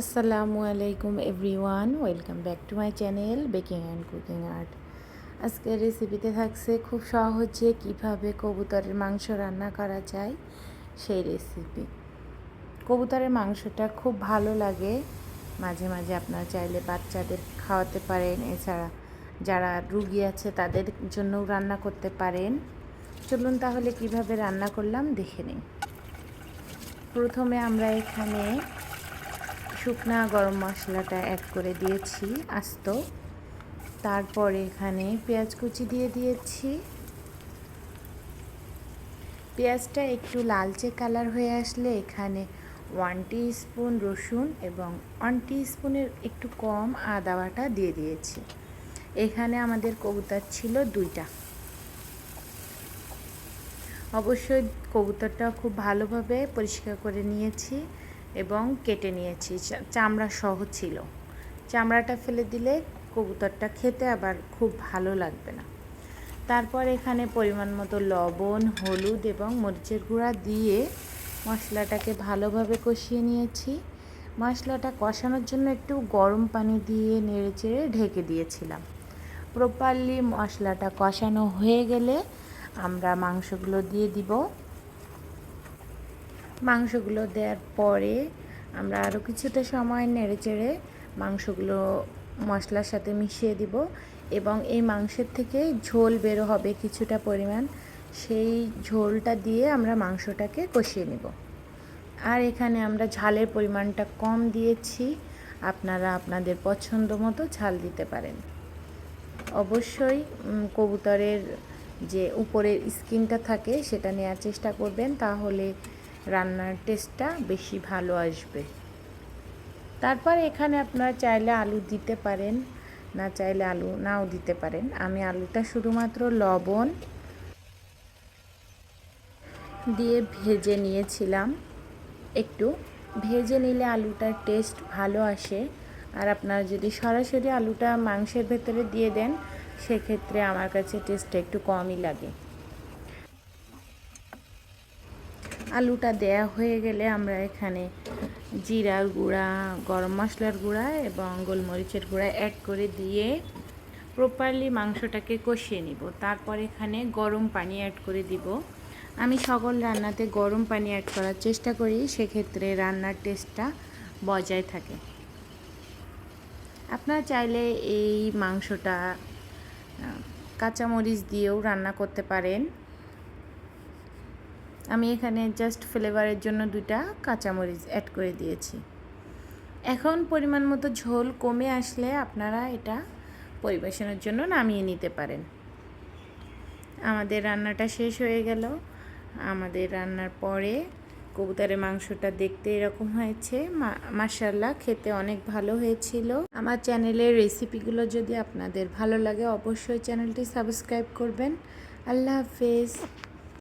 আসসালামু আলাইকুম everyone welcome back to my channel baking and cooking art আজকের রেসিপিতে থাকছে খুব সহজে কীভাবে কবুতরের মাংস রান্না করা যায়, সেই রেসিপি কবুতরের মাংসটা খুব ভালো লাগে। মাঝে মাঝে আপনারা চাইলে বাচ্চাদের খাওয়াতে পারেন। এছাড়া যারা রুগী আছে, তাদের জন্যও রান্না করতে পারেন। চলুন তাহলে কীভাবে রান্না করলাম, দেখে নিই। প্রথমে আমরা এখানে শুকনা গরম মশলাটা অ্যাড করে দিয়েছি, আস্ত। তারপরে এখানে পেঁয়াজ কুচি দিয়ে দিয়েছি। পেঁয়াজটা একটু লালচে কালার হয়ে আসলে এখানে ওয়ান স্পুন রসুন এবং ওয়ান স্পুনের একটু কম আদা বাটা দিয়ে দিয়েছি। এখানে আমাদের কবুতর ছিল দুইটা। অবশ্যই কবুতরটা খুব ভালোভাবে পরিষ্কার করে নিয়েছি। এবং কেটে নিয়েছি। চামড়া সহ ছিল। চামড়াটা ফেলে দিলে কবুতরটা খেতে আবার খুব ভালো লাগবে না। তারপর এখানে পরিমাণ মতো লবণ, হলুদ এবং মরিচের গুঁড়া দিয়ে মশলাটাকে ভালোভাবে কষিয়ে নিয়েছি। মশলাটা কষানোর জন্য একটু গরম পানি দিয়ে নেড়ে চেড়ে ঢেকে দিয়েছিলাম। প্রপারলি মশলাটা কষানো হয়ে গেলে আমরা মাংসগুলো দিয়ে দিব। মাংসগুলো দেওয়ার পরে আমরা আরও কিছুটা সময় নেড়ে চেড়ে মাংসগুলো মশলার সাথে মিশিয়ে দিব এবং এই মাংসের থেকে ঝোল বেরো হবে কিছুটা পরিমাণ। সেই ঝোলটা দিয়ে আমরা মাংসটাকে কষিয়ে নেব। আর এখানে আমরা ঝালের পরিমাণটা কম দিয়েছি। আপনারা আপনাদের পছন্দ মতো ঝাল দিতে পারেন। অবশ্যই কবুতরের যে উপরের স্কিনটা থাকে সেটা নেওয়ার চেষ্টা করবেন। তাহলে রান্নার টেস্টটা বেশি ভালো আসবে। তারপর এখানে আপনারা চাইলে আলু দিতে পারেন, না চাইলে আলু, নাও দিতে পারেন। আমি আলুটা শুধুমাত্র লবণ দিয়ে ভেজে নিয়েছিলাম। একটু ভেজে নিলে আলুটার টেস্ট ভালো আসে। আর আপনারা যদি সরাসরি আলুটা মাংসের ভেতরে দিয়ে দেন, সেক্ষেত্রে আমার কাছে টেস্টটা একটু কমই লাগে। আলুটা দেয়া হয়ে গেলে আমরা এখানে জিরার গুঁড়া, গরম মশলার গুঁড়া এবং গোলমরিচের গুঁড়া অ্যাড করে দিয়ে প্রপারলি মাংসটাকে কষিয়ে নিব। তারপর এখানে গরম পানি অ্যাড করে দিব। আমি সকল রান্নাতে গরম পানি অ্যাড করার চেষ্টা করি, সেক্ষেত্রে রান্নার টেস্টটা বজায় থাকে। আপনারা চাইলে এই মাংসটা কাঁচামরিচ দিয়েও রান্না করতে পারেন। আমি এখানে জাস্ট ফ্লেভারের জন্য দুটা কাঁচামরিচ অ্যাড করে দিয়েছি। এখন পরিমাণ মতো ঝোল কমে আসলে আপনারা এটা পরিবেশনের জন্য নামিয়ে নিতে পারেন। আমাদের রান্নাটা শেষ হয়ে গেল। আমাদের রান্নার পরে কবুতরের মাংসটা দেখতে এরকম হয়েছে। মাসাল্লাহ খেতে অনেক ভালো হয়েছিল। আমার চ্যানেলের রেসিপিগুলো যদি আপনাদের ভালো লাগে, অবশ্যই চ্যানেলটি সাবস্ক্রাইব করবেন। আল্লাহ হাফেজ।